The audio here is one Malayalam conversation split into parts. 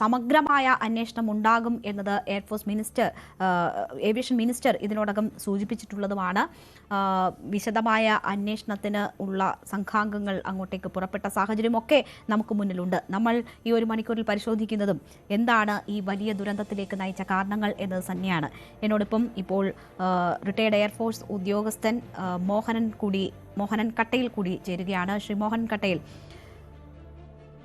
സമഗ്രമായ അന്വേഷണം ഉണ്ടാകും എന്നത് എയർഫോഴ്സ് മിനിസ്റ്റർ ഏവിയേഷൻ മിനിസ്റ്റർ ഇതിനോടകം സൂചിപ്പിച്ചിട്ടുള്ളതുമാണ്. വിശദമായ അന്വേഷണത്തിന് ഉള്ള സംഘാംഗങ്ങൾ അങ്ങോട്ടേക്ക് പുറപ്പെട്ട സാഹചര്യമൊക്കെ നമുക്ക് മുന്നിലുണ്ട്. നമ്മൾ ഈ ഒരു മണിക്കൂറിൽ പരിശോധിക്കുന്നതും എന്താണ് ഈ വലിയ ദുരന്തത്തിലേക്ക് നയിച്ച കാരണങ്ങൾ എന്നത് തന്നെയാണ്. എന്നോടൊപ്പം ഇപ്പോൾ റിട്ടയർഡ് എയർഫോഴ്സ് ഉദ്യോഗസ്ഥൻ മോഹനൻ കൂടി മോഹനൻ കട്ടയിൽ കൂടി ചേരുകയാണ്. ശ്രീ മോഹൻ കട്ടയിൽ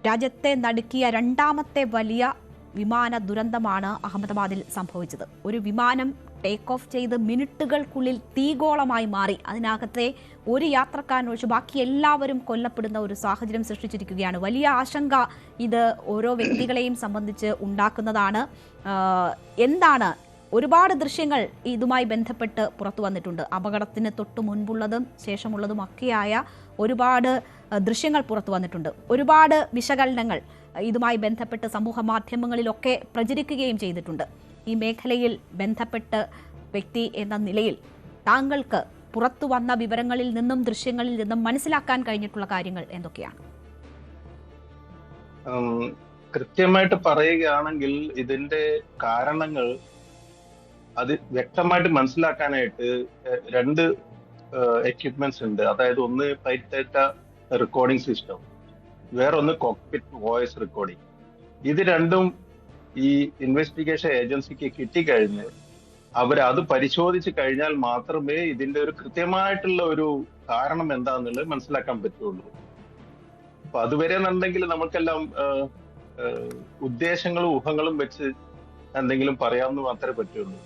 രാജ്യത്തെ നടുക്കിയ രണ്ടാമത്തെ വലിയ വിമാന ദുരന്തമാണ് അഹമ്മദാബാദിൽ സംഭവിച്ചത്. ഒരു വിമാനം ടേക്ക് ഓഫ് ചെയ്ത് മിനിറ്റുകൾക്കുള്ളിൽ തീഗോളമായി മാറി. അതിനകത്തെ ഒരു യാത്രക്കാരൻ ഒഴിച്ച് ബാക്കി എല്ലാവരും കൊല്ലപ്പെടുന്ന ഒരു സാഹചര്യം സൃഷ്ടിച്ചിരിക്കുകയാണ്. വലിയ ആശങ്ക ഇത് ഓരോ വ്യക്തികളെയും സംബന്ധിച്ച് ഉണ്ടാക്കുന്നതാണ്. എന്താണ് ഒരുപാട് ദൃശ്യങ്ങൾ ഇതുമായി ബന്ധപ്പെട്ട് പുറത്തു വന്നിട്ടുണ്ട്. അപകടത്തിന് തൊട്ട് മുൻപുള്ളതും ശേഷമുള്ളതുമൊക്കെയായ ഒരുപാട് ദൃശ്യങ്ങൾ പുറത്തു വന്നിട്ടുണ്ട്. ഒരുപാട് വിശകലനങ്ങൾ ഇതുമായി ബന്ധപ്പെട്ട് സമൂഹ മാധ്യമങ്ങളിലൊക്കെ പ്രചരിക്കുകയും ചെയ്തിട്ടുണ്ട്. ഈ മേഖലയിൽ ബന്ധപ്പെട്ട് വ്യക്തി എന്ന നിലയിൽ താങ്കൾക്ക് പുറത്തു വന്ന വിവരങ്ങളിൽ നിന്നും ദൃശ്യങ്ങളിൽ നിന്നും മനസ്സിലാക്കാൻ കഴിഞ്ഞിട്ടുള്ള കാര്യങ്ങൾ എന്തൊക്കെയാണ്? കൃത്യമായിട്ട് പറയുകയാണെങ്കിൽ ഇതിന്റെ കാരണങ്ങൾ അത് വ്യക്തമായിട്ട് മനസ്സിലാക്കാനായിട്ട് രണ്ട് എക്യുപ്മെന്റ്സ് ഉണ്ട്. അതായത് ഒന്ന് പൈറ്റേറ്റ റെക്കോർഡിംഗ് സിസ്റ്റം വേറൊന്ന് കോക്പിറ്റ് വോയിസ് റെക്കോർഡിംഗ് ഇത് രണ്ടും ഈ ഇൻവെസ്റ്റിഗേഷൻ ഏജൻസിക്ക് കിട്ടിക്കഴിഞ്ഞ് അവർ അത് പരിശോധിച്ച് കഴിഞ്ഞാൽ മാത്രമേ ഇതിന്റെ ഒരു കൃത്യമായിട്ടുള്ള ഒരു കാരണം എന്താണെന്നുള്ളത് മനസ്സിലാക്കാൻ പറ്റുള്ളൂ. അപ്പൊ അതുവരെ എന്നുണ്ടെങ്കിൽ നമുക്കെല്ലാം ഉദ്ദേശങ്ങളും ഊഹങ്ങളും വെച്ച് എന്തെങ്കിലും പറയാമെന്ന് മാത്രമേ പറ്റുള്ളൂ.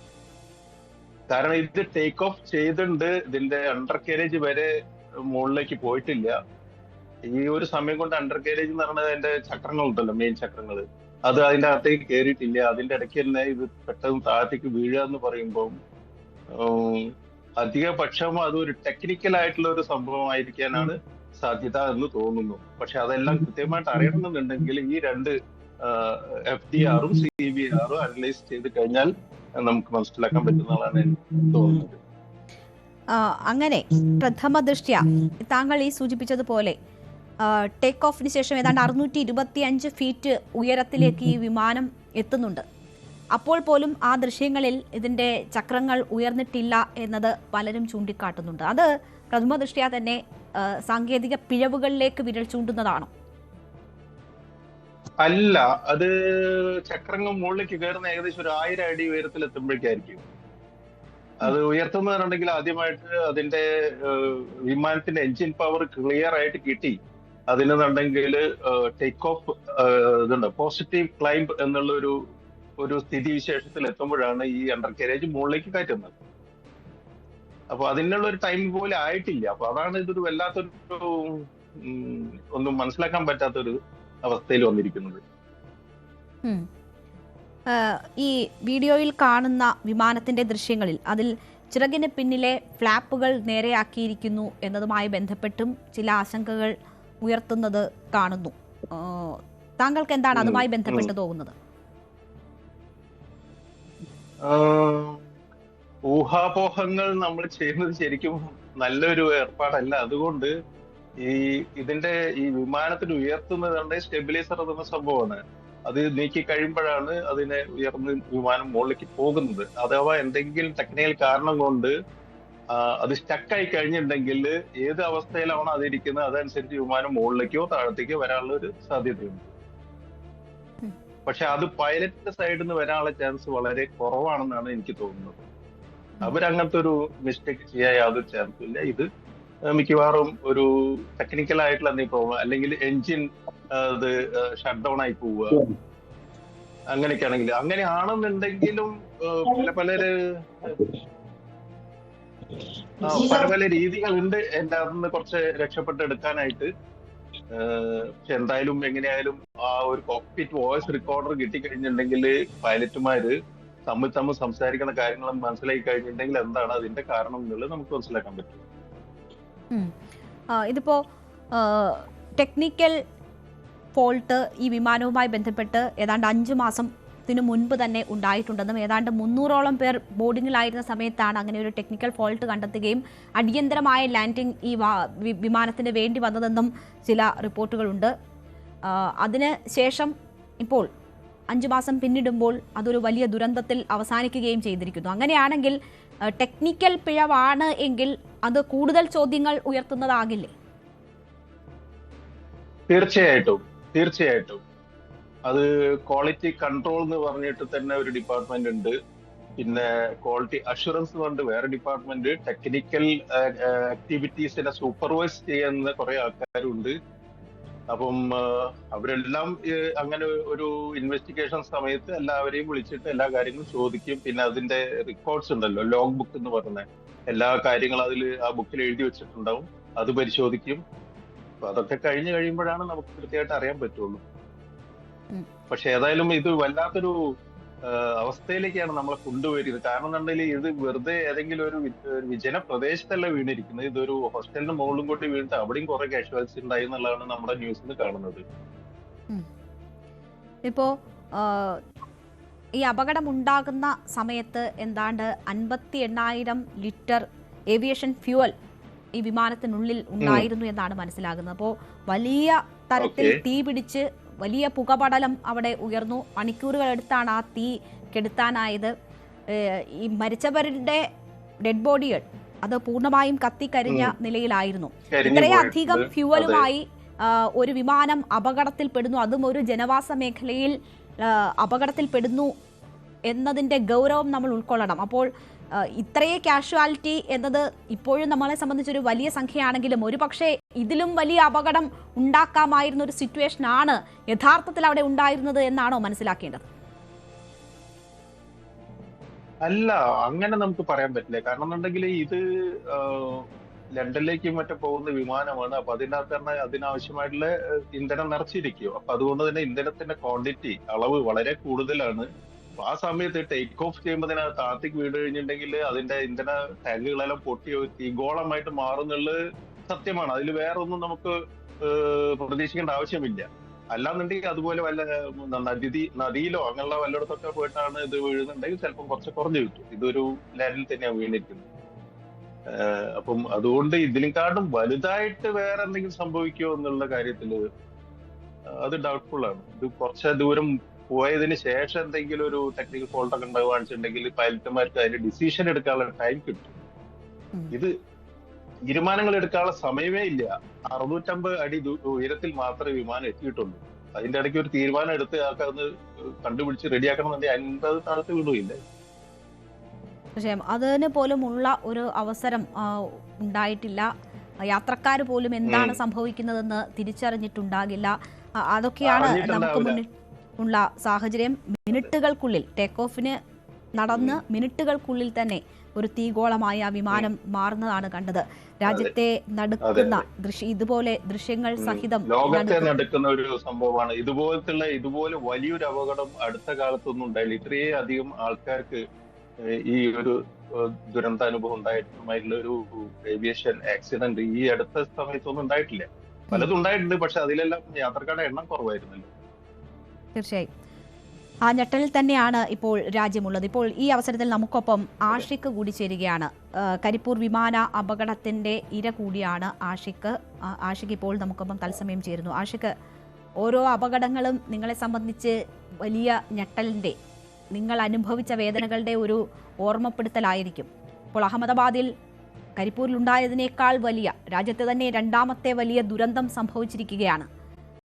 കാരണം ഇത് ടേക്ക് ഓഫ് ചെയ്തിട്ടുണ്ട്. ഇതിന്റെ അണ്ടർ കാരേജ് വരെ മുകളിലേക്ക് പോയിട്ടില്ല. ഈ ഒരു സമയം കൊണ്ട് അണ്ടർ കാരേജ് എന്ന് പറഞ്ഞത് അതിന്റെ ചക്രങ്ങൾ ഉണ്ടല്ലോ മെയിൻ ചക്രങ്ങൾ അത് അതിന്റെ അകത്തേക്ക് കയറിയിട്ടില്ല അതിന്റെ ഇടയ്ക്ക് തന്നെ ഇത് പെട്ടെന്ന് താഴത്തേക്ക് വീഴുക എന്ന് പറയുമ്പോൾ അധിക പക്ഷം അതൊരു ടെക്നിക്കൽ ആയിട്ടുള്ള ഒരു സംഭവമായിരിക്കാനാണ് സാധ്യത എന്ന് തോന്നുന്നു. പക്ഷെ അതെല്ലാം കൃത്യമായിട്ട് അറിയണമെന്നുണ്ടെങ്കിൽ ഈ രണ്ട് എഫ് ഡി ആറും സി ബി ആറും അനലൈസ് ചെയ്ത് കഴിഞ്ഞാൽ നമുക്ക് മനസ്സിലാക്കാൻ പറ്റുന്നതാണ് എനിക്ക് തോന്നുന്നത് അങ്ങനെ പ്രഥമ ദൃഷ്ട്യ. താങ്കൾ ഈ സൂചിപ്പിച്ചതുപോലെ ടേക്ക് ഓഫിന് ശേഷം ഏതാണ്ട് അറുന്നൂറ്റി ഇരുപത്തി അഞ്ച് ഫീറ്റ് ഉയരത്തിലേക്ക് ഈ വിമാനം എത്തുന്നുണ്ട്. അപ്പോൾ പോലും ആ ദൃശ്യങ്ങളിൽ ഇതിന്റെ ചക്രങ്ങൾ ഉയർന്നിട്ടില്ല എന്നത് പലരും ചൂണ്ടിക്കാട്ടുന്നുണ്ട്. അത് പ്രഥമ ദൃഷ്ട്യാ തന്നെ സാങ്കേതിക പിഴവുകളിലേക്ക് വിരൽ ചൂണ്ടുന്നതാണോ. അല്ല അത് ചക്രങ്ങൾ മുകളിലേക്ക് കയറുന്ന ഏകദേശം ഒരു ആയിരം അടി ഉയരത്തിൽ എത്തുമ്പോഴേക്കായിരിക്കും. അത് ഉയർത്തുന്നവരുണ്ടെങ്കിൽ ആദ്യമായിട്ട് അതിന്റെ വിമാനത്തിന്റെ എഞ്ചിൻ പവർ ക്ലിയർ ആയിട്ട് കിട്ടി. അതിനെന്നുണ്ടെങ്കിൽ ടേക്ക് ഓഫ് ഇതുണ്ട്. പോസിറ്റീവ് ക്ലൈംബ് എന്നുള്ള ഒരു ഒരു സ്ഥിതി വിശേഷത്തിൽ എത്തുമ്പോഴാണ് ഈ അണ്ടർ കാരേജ് മുകളിലേക്ക് കയറ്റുന്നത്. അപ്പൊ അതിനുള്ള ഒരു ടൈം പോലെ ആയിട്ടില്ല. അപ്പൊ അതാണ് ഇതൊരു വല്ലാത്തൊരു ഒന്നും മനസ്സിലാക്കാൻ പറ്റാത്തൊരു അവസ്ഥയിൽ വന്നിരിക്കുന്നത്. ഈ വീഡിയോയിൽ കാണുന്ന വിമാനത്തിന്റെ ദൃശ്യങ്ങളിൽ അതിൽ ചിറകിന് പിന്നിലെ ഫ്ലാപ്പുകൾ നേരെയാക്കിയിരിക്കുന്നു എന്നതുമായി ബന്ധപ്പെട്ടും ചില ആശങ്കകൾ ഉയർത്തുന്നത് കാണുന്നു. താങ്കൾക്ക് എന്താണ് അതുമായി ബന്ധപ്പെട്ട് തോന്നുന്നത്? ഊഹാപോഹങ്ങൾ നമ്മൾ ചെയ്യുന്നത് ശരിക്കും നല്ലൊരു ഏർപ്പാടല്ല. അതുകൊണ്ട് ഈ ഇതിന്റെ ഈ വിമാനത്തിന് ഉയർത്തുന്നത് കണ്ട് സ്റ്റെബിലൈസർ എന്ന സംഭവമാണ്. അത് നീക്കി കഴിയുമ്പോഴാണ് അതിനെ ഉയർന്ന് വിമാനം മുകളിലേക്ക് പോകുന്നത്. അഥവാ എന്തെങ്കിലും ടെക്നിക്കൽ കാരണം കൊണ്ട് അത് സ്റ്റക്കായി കഴിഞ്ഞിട്ടുണ്ടെങ്കിൽ ഏത് അവസ്ഥയിലാണോ അതിരിക്കുന്നത് അതനുസരിച്ച് വിമാനം മുകളിലേക്കോ താഴത്തേക്കോ വരാനുള്ള ഒരു സാധ്യതയുണ്ട്. പക്ഷെ അത് പൈലറ്റിന്റെ സൈഡിൽ നിന്ന് വരാനുള്ള ചാൻസ് വളരെ കുറവാണെന്നാണ് എനിക്ക് തോന്നുന്നത്. അവരങ്ങനത്തെ ഒരു മിസ്റ്റേക്ക് ചെയ്യാൻ യാതൊരു ചാൻസും ഇല്ല. ഇത് മിക്കവാറും ഒരു ടെക്നിക്കൽ ആയിട്ടുള്ള എന്തെങ്കിലും പ്രോബ്ലം അല്ലെങ്കിൽ എഞ്ചിൻ ഇത് ഷട്ട് ഡൗൺ ആയി പോവുക. അങ്ങനെയൊക്കെ ആണെങ്കിൽ അങ്ങനെ ആണെന്നുണ്ടെങ്കിലും പല പല പല പല രീതികളുണ്ട് എന്റെ അതിന്ന് കുറച്ച് രക്ഷപ്പെട്ടെടുക്കാനായിട്ട് പക്ഷെ എന്തായാലും എങ്ങനെയായാലും ആ ഒരു കോക്പിറ്റ് വോയിസ് റെക്കോർഡർ കിട്ടിക്കഴിഞ്ഞിട്ടുണ്ടെങ്കിൽ പൈലറ്റുമാര് തമ്മിൽ തമ്മിൽ സംസാരിക്കുന്ന കാര്യങ്ങൾ മനസ്സിലാക്കി കഴിഞ്ഞിട്ടുണ്ടെങ്കിൽ എന്താണ് അതിന്റെ കാരണം എന്നുള്ളത് നമുക്ക് മനസ്സിലാക്കാൻ പറ്റും. ഇതിപ്പോ ടെക്നിക്കൽ ഫോൾട്ട് ഈ വിമാനവുമായി ബന്ധപ്പെട്ട് ഏതാണ്ട് അഞ്ച് മാസത്തിനു മുൻപ് തന്നെ ഉണ്ടായിട്ടുണ്ടെന്നും ഏതാണ്ട് മുന്നൂറോളം പേർ ബോർഡിങ്ങിലായിരുന്ന സമയത്താണ് അങ്ങനെ ഒരു ടെക്നിക്കൽ ഫോൾട്ട് കണ്ടെത്തുകയും അടിയന്തരമായ ലാൻഡിംഗ് ഈ വിമാനത്തിന് വേണ്ടി വന്നതെന്നും ചില റിപ്പോർട്ടുകളുണ്ട്. അതിന് ശേഷം ഇപ്പോൾ അഞ്ചു മാസം പിന്നിടുമ്പോൾ അതൊരു വലിയ ദുരന്തത്തിൽ അവസാനിക്കുകയും ചെയ്തിരിക്കുന്നു. അങ്ങനെയാണെങ്കിൽ ടെക്നിക്കൽ പിഴവാണ് എങ്കിൽ അത് കൂടുതൽ ചോദ്യങ്ങൾ ഉയർത്തുന്നതാകില്ലേ? തീർച്ചയായിട്ടും തീർച്ചയായിട്ടും. അത് ക്വാളിറ്റി കൺട്രോൾ എന്ന് പറഞ്ഞിട്ട് തന്നെ ഒരു ഡിപ്പാർട്ട്മെന്റ് ഉണ്ട്. പിന്നെ ക്വാളിറ്റി അഷുറൻസ് എന്ന് പറഞ്ഞിട്ട് വേറെ ഡിപ്പാർട്ട്മെന്റ് ടെക്നിക്കൽ ആക്ടിവിറ്റീസിനെ സൂപ്പർവൈസ് ചെയ്യുന്ന കുറെ ആൾക്കാരുണ്ട്. അപ്പം അവരെല്ലാം അങ്ങനെ ഒരു ഇൻവെസ്റ്റിഗേഷൻ സമയത്ത് എല്ലാവരെയും വിളിച്ചിട്ട് എല്ലാ കാര്യങ്ങളും ചോദിക്കും. പിന്നെ അതിന്റെ റെക്കോർഡ്സ് ഉണ്ടല്ലോ ലോഗ് ബുക്ക് എന്ന് പറഞ്ഞ എല്ലാ കാര്യങ്ങളും അതിൽ ആ ബുക്കിൽ എഴുതി വെച്ചിട്ടുണ്ടാവും. അത് പരിശോധിക്കും. അപ്പൊ അതൊക്കെ കഴിഞ്ഞു കഴിയുമ്പോഴാണ് നമുക്ക് കൃത്യമായിട്ട് അറിയാൻ പറ്റുള്ളൂ. പക്ഷെ ഏതായാലും ഇത് വല്ലാത്തൊരു അവസ്ഥയിലേക്കാണ് നമ്മളെ കൊണ്ടുപോയിരിക്കുന്നത് കാരണം എന്നുണ്ടെങ്കിൽ ഇത് വെറുതെ ഏതെങ്കിലും ഒരു വിജന പ്രദേശത്തല്ല വീണിരിക്കുന്നത്. ഇതൊരു ഹോസ്റ്റലിന് മുകളിലും കൂട്ടി വീണിട്ട് അവിടെയും കുറെ കാഷ്വാലിറ്റി ഉണ്ടായി എന്നുള്ളതാണ് നമ്മുടെ ന്യൂസിൽ കാണുന്നത്. ഇപ്പോ ഈ അപകടം ഉണ്ടാകുന്ന സമയത്ത് എന്താണ്ട് അൻപത്തി എണ്ണായിരം ലിറ്റർ ഏവിയേഷൻ ഫ്യൂവൽ ഈ വിമാനത്തിനുള്ളിൽ ഉണ്ടായിരുന്നു എന്നാണ് മനസ്സിലാകുന്നത്. അപ്പോൾ വലിയ തരത്തിൽ Okay. വലിയ പുകപടലം അവിടെ ഉയർന്നു. മണിക്കൂറുകൾ എടുത്താണ് ആ തീ കെടുത്താനായത്. ഈ മരിച്ചവരുടെ ഡെഡ് ബോഡികൾ അത് പൂർണമായും കത്തിക്കരിഞ്ഞ നിലയിലായിരുന്നു. ഇത്രയധികം. ഫ്യൂവലുമായി ഒരു വിമാനം അപകടത്തിൽപ്പെടുന്നു. അതും ഒരു ജനവാസ മേഖലയിൽ അപകടത്തിൽപ്പെടുന്നു എന്നതിന്റെ ഗൗരവം നമ്മൾ ഉൾക്കൊള്ളണം. അപ്പോൾ ഇത്രയേ കാഷ്വാലിറ്റി എന്നത് ഇപ്പോഴും നമ്മളെ സംബന്ധിച്ചൊരു വലിയ സംഖ്യയാണെങ്കിലും ഒരു പക്ഷേ ഇതിലും വലിയ അപകടം ഉണ്ടാക്കാമായിരുന്ന ഒരു സിറ്റുവേഷൻ ആണ് യഥാർത്ഥത്തിൽ അവിടെ ഉണ്ടായിരുന്നത് എന്നാണോ മനസ്സിലാക്കേണ്ടത്? അല്ല അങ്ങനെ നമുക്ക് പറയാൻ പറ്റില്ല. കാരണം എന്നുണ്ടെങ്കിൽ ഇത് ലണ്ടനിലേക്കും മറ്റും പോകുന്ന വിമാനമാണ്. അപ്പൊ അതിനകത്ത് തന്നെ അതിനാവശ്യമായിട്ടുള്ള ഇന്ധനം നിറച്ചിരിക്കും. അപ്പൊ അതുകൊണ്ട് തന്നെ ഇന്ധനത്തിന്റെ ക്വാണ്ടിറ്റി അളവ് വളരെ കൂടുതലാണ്. ആ സമയത്ത് ടേക്ക് ഓഫ് ചെയ്യുമ്പോൾ തന്നെ അത് താഴത്തേക്ക് വീട് കഴിഞ്ഞിട്ടുണ്ടെങ്കിൽ അതിന്റെ ഇന്ധന ടാങ്കുകളെല്ലാം പൊട്ടി തീഗോളമായിട്ട് മാറുന്നുള്ളത് സത്യമാണ്. അതിൽ വേറെ ഒന്നും നമുക്ക് പ്രതീക്ഷിക്കേണ്ട ആവശ്യമില്ല. അല്ലാന്നുണ്ടെങ്കിൽ അതുപോലെ വല്ല നദി നദിയിലോ അങ്ങനെയുള്ള വല്ലയിടത്തൊക്കെ പോയിട്ടാണ് ഇത് വീഴുന്നുണ്ടെങ്കിൽ ചിലപ്പം കുറച്ച് കുറഞ്ഞു കിട്ടും. ഇതൊരു ലാൻഡിൽ തന്നെയാണ് വീണിരിക്കുന്നത്. അപ്പം അതുകൊണ്ട് ഇതിനെക്കാട്ടും വലുതായിട്ട് വേറെ എന്തെങ്കിലും സംഭവിക്കുമോ എന്നുള്ള കാര്യത്തിൽ അത് ഡൗട്ട്ഫുൾ ആണ്. ഇത് കുറച്ച് ദൂരം പോയതിന് ശേഷം എന്തെങ്കിലും ഒരു ടെക്നിക്കൽ ഫോൾട്ട് ഒക്കെ ഉണ്ടാവുകയാണെന്നുണ്ടെങ്കിൽ പൈലറ്റുമാർക്ക് അതിന്റെ ഡിസിഷൻ എടുക്കാനുള്ള ടൈം കിട്ടും. ഇത് തീരുമാനങ്ങൾ എടുക്കാനുള്ള സമയമേ ഇല്ല. അറുന്നൂറ്റമ്പത് അടി ഉയരത്തിൽ മാത്രമേ വിമാനം എത്തിയിട്ടുള്ളൂ. അതിന്റെ ഇടയ്ക്ക് ഒരു തീരുമാനം എടുത്ത് ആൾക്ക് അതൊന്ന് കണ്ടുപിടിച്ച് റെഡിയാക്കണം എന്നുണ്ടെങ്കിൽ അൻപത് താഴത്ത് വീടുമില്ല പക്ഷേ അതിന് പോലും ഉള്ള ഒരു അവസരം ഉണ്ടായിട്ടില്ല. യാത്രക്കാർ പോലും എന്താണ്. സംഭവിക്കുന്നതെന്ന് തിരിച്ചറിഞ്ഞിട്ടുണ്ടാകില്ല. അതൊക്കെയാണ് നമുക്ക് മുന്നിൽ ഉള്ള സാഹചര്യം. മിനിറ്റുകൾക്കുള്ളിൽ ടേക്ക് ഓഫിന് നടന്ന് മിനിറ്റുകൾക്കുള്ളിൽ തന്നെ ഒരു തീഗോളമായി ആ വിമാനം മാറുന്നതാണ് കണ്ടത്. രാജ്യത്തെ നടക്കുന്ന ദൃശ്യ ഇതുപോലെ ദൃശ്യങ്ങൾ സഹിതം ലോകത്തെ നടക്കുന്ന ഒരു സംഭവമാണ്. ഇതുപോലത്തെ ഇതുപോലെ വലിയൊരു അപകടം അടുത്ത കാലത്തൊന്നും ഉണ്ടായില്ല. ഇത്രയും അധികം ആൾക്കാർക്ക് ഈ ഒരു ദുരന്താനുഭവം ഉണ്ടായിട്ടുള്ള ഒരു ഏവിയേഷൻ ആക്സിഡന്റ് ഈ അടുത്ത സമയത്തൊന്നും ഉണ്ടായിട്ടില്ല. പലതും ഉണ്ടായിട്ടുണ്ട് പക്ഷെ അതിലെല്ലാം യാത്രക്കാരുടെ എണ്ണം കുറവായിരുന്നല്ലോ. തീർച്ചയായും. ആ ഞെട്ടലിൽ തന്നെയാണ് ഇപ്പോൾ രാജ്യമുള്ളത്. ഇപ്പോൾ ഈ അവസരത്തിൽ നമുക്കൊപ്പം ആഷിക്ക് കൂടി ചേരുകയാണ്. കരിപ്പൂർ വിമാന അപകടത്തിന്റെ ഇര കൂടിയാണ് ആഷിക്ക് ആഷിക്ക് ഇപ്പോൾ നമുക്കൊപ്പം തത്സമയം ചേരുന്നു. ആഷിക്ക് ഓരോ അപകടങ്ങളും നിങ്ങളെ സംബന്ധിച്ച് വലിയ ഞെട്ടലിന്റെ നിങ്ങൾ അനുഭവിച്ച വേദനകളുടെ ഒരു ഓർമ്മപ്പെടുത്തലായിരിക്കും. ഇപ്പോൾ അഹമ്മദാബാദിൽ കരിപ്പൂരിലുണ്ടായതിനേക്കാൾ വലിയ രാജ്യത്തെ തന്നെ രണ്ടാമത്തെ വലിയ ദുരന്തം സംഭവിച്ചിരിക്കുകയാണ്.